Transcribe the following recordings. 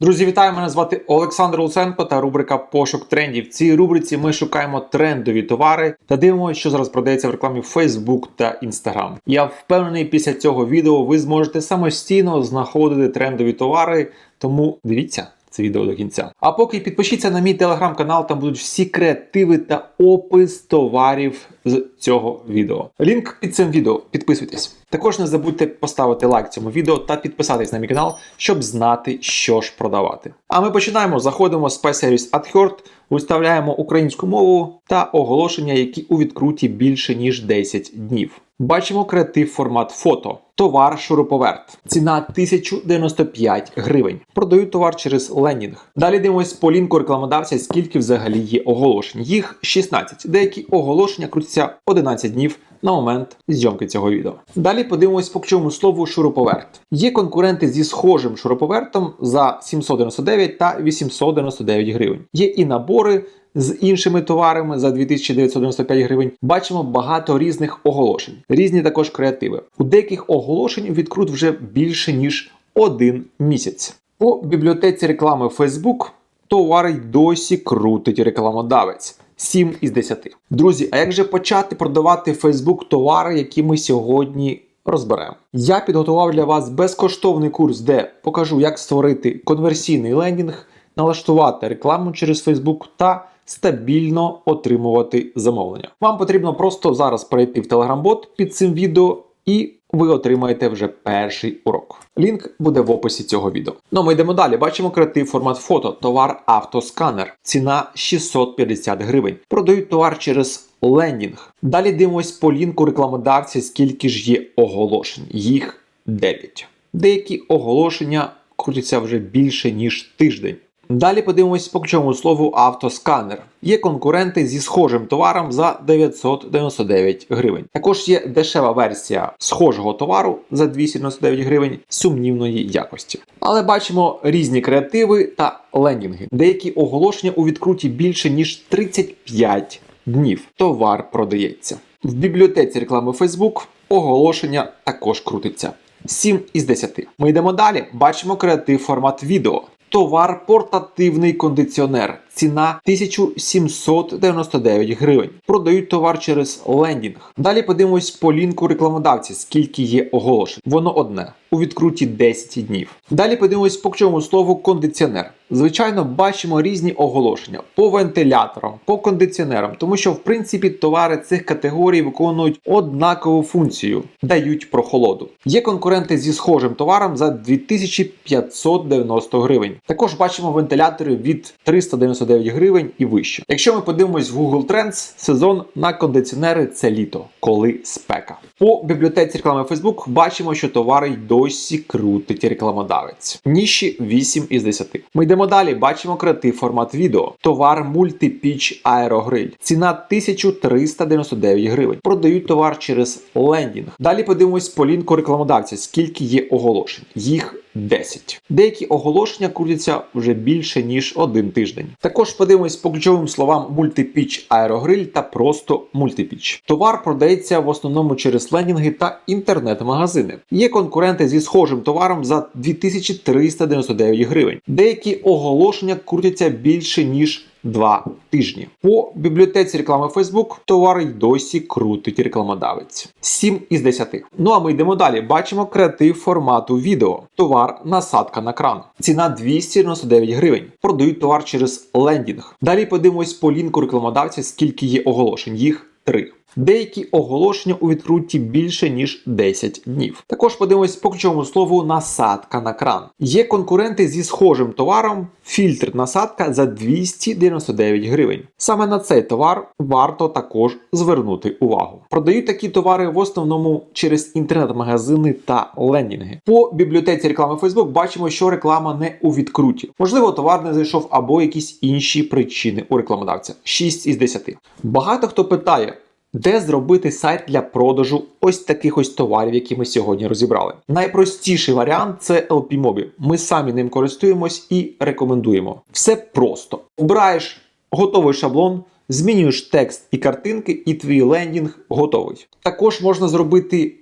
Друзі, вітаю! Мене звати Олександр Луценко та рубрика Пошук трендів. В цій рубриці ми шукаємо трендові товари та дивимося, що зараз продається в рекламі Facebook та Instagram. Я впевнений, після цього відео ви зможете самостійно знаходити трендові товари, тому дивіться. Це відео до кінця. А поки підпишіться на мій телеграм-канал, там будуть всі креативи та опис товарів з цього відео. Лінк під цим відео. Підписуйтесь. Також не забудьте поставити лайк цьому відео та підписатись на мій канал, щоб знати, що ж продавати. А ми починаємо. Заходимо з P-Series AdHerd, виставляємо українську мову та оголошення, які у відкруті більше ніж 10 днів. Бачимо креатив формат фото. Товар шуруповерт. Ціна 1095 гривень. Продаю товар через лендінг. Далі дивимось по лінку рекламодавця, скільки взагалі є оголошень. Їх 16. Деякі оголошення крутяться 11 днів на момент зйомки цього відео. Далі подивимось по ключовому слову шуруповерт. Є конкуренти зі схожим шуруповертом за 799 та 899 гривень. Є і набори з іншими товарами за 2995 гривень. Бачимо багато різних оголошень, різні також креативи. У деяких оголошень відкрут вже більше ніж один місяць. По бібліотеці реклами Facebook товари й досі крутить рекламодавець. 7 із 10. Друзі, а як же почати продавати Facebook товари, які ми сьогодні розберемо? Я підготував для вас безкоштовний курс, де покажу, як створити конверсійний лендінг, налаштувати рекламу через Facebook та стабільно отримувати замовлення. Вам потрібно просто зараз перейти в Telegram-бот під цим відео і ви отримаєте вже перший урок. Лінк буде в описі цього відео. Ну, ми йдемо далі. Бачимо креатив формат фото, товар автосканер. Ціна 650 гривень. Продають товар через лендінг. Далі дивимось по лінку рекламодавця, скільки ж є оголошень. Їх 9. Деякі оголошення крутяться вже більше ніж тиждень. Далі подивимось по ключовому слову автосканер. Є конкуренти зі схожим товаром за 999 гривень. Також є дешева версія схожого товару за 299 гривень сумнівної якості. Але бачимо різні креативи та лендінги. Деякі оголошення у відкруті більше ніж 35 днів. Товар продається. В бібліотеці реклами Facebook оголошення також крутиться. 7 із 10. Ми йдемо далі. Бачимо креатив формат відео. Товар портативний кондиціонер. Ціна 1799 гривень. Продають товар через лендінг. Далі подивимось по лінку рекламодавці, скільки є оголошень. Воно одне. У відкруті 10 днів. Далі подивимось по ключовому слову кондиціонер. Звичайно, бачимо різні оголошення по вентиляторам, по кондиціонерам, тому що в принципі товари цих категорій виконують однакову функцію, дають прохолоду. Є конкуренти зі схожим товаром за 2590 гривень. Також бачимо вентилятори від 399 гривень і вище. Якщо ми подивимось в Google Trends, сезон на кондиціонери це літо, коли спека. По бібліотеці реклами Facebook бачимо, що товари й досі крутить рекламодавець. Ніші 8 із 10. Ми йдемо далі. Бачимо креатив формат відео. Товар мультипіч аерогриль. Ціна 1399 гривень. Продають товар через лендінг. Далі подивимось по лінку рекламодавця, скільки є оголошень. Їх 10. Деякі оголошення крутяться вже більше ніж один тиждень. Також подивимось по ключовим словам мультипіч аерогриль та просто мультипіч. Товар продається в основному через лендінги та інтернет-магазини. Є конкуренти зі схожим товаром за 2399 гривень. Деякі оголошення крутяться більше ніж Два тижні. По бібліотеці реклами Facebook товар й досі крутить рекламодавець. 7 із 10. Ну а ми йдемо далі. Бачимо креатив формату відео. Товар насадка на кран. Ціна 299 гривень. Продають товар через лендінг. Далі подивимось по лінку рекламодавця, скільки є оголошень. Їх 3. Деякі оголошення у відкрутті більше ніж 10 днів. Також подивимось по ключовому слову насадка на кран. Є конкуренти зі схожим товаром, фільтр насадка за 299 гривень. Саме на цей товар варто також звернути увагу. Продають такі товари в основному через інтернет-магазини та лендінги. По бібліотеці реклами Facebook бачимо, що реклама не у відкруті. Можливо, товар не зайшов або якісь інші причини у рекламодавця. 6 із 10. Багато хто питає. Де зробити сайт для продажу ось таких ось товарів, які ми сьогодні розібрали? Найпростіший варіант це LPMobі. Ми самі ним користуємось і рекомендуємо. Все просто. Обираєш готовий шаблон, змінюєш текст і картинки, і твій лендінг готовий. Також можна зробити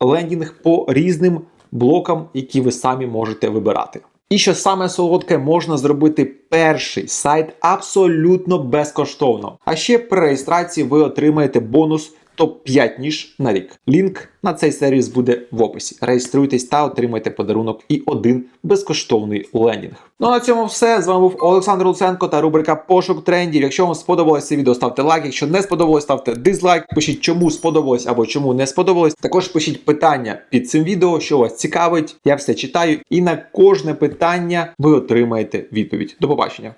лендінг по різним блокам, які ви самі можете вибирати. І що саме солодке можна зробити перший сайт абсолютно безкоштовно. А ще при реєстрації ви отримаєте бонус топ-5 ніж на рік. Лінк на цей сервіс буде в описі. Реєструйтесь та отримайте подарунок і один безкоштовний лендінг. Ну а на цьому все. З вами був Олександр Луценко та рубрика Пошук трендів. Якщо вам сподобалося це відео, ставте лайк. Якщо не сподобалось, ставте дизлайк. Пишіть, чому сподобалось або чому не сподобалось. Також пишіть питання під цим відео, що вас цікавить. Я все читаю, і на кожне питання ви отримаєте відповідь. До побачення.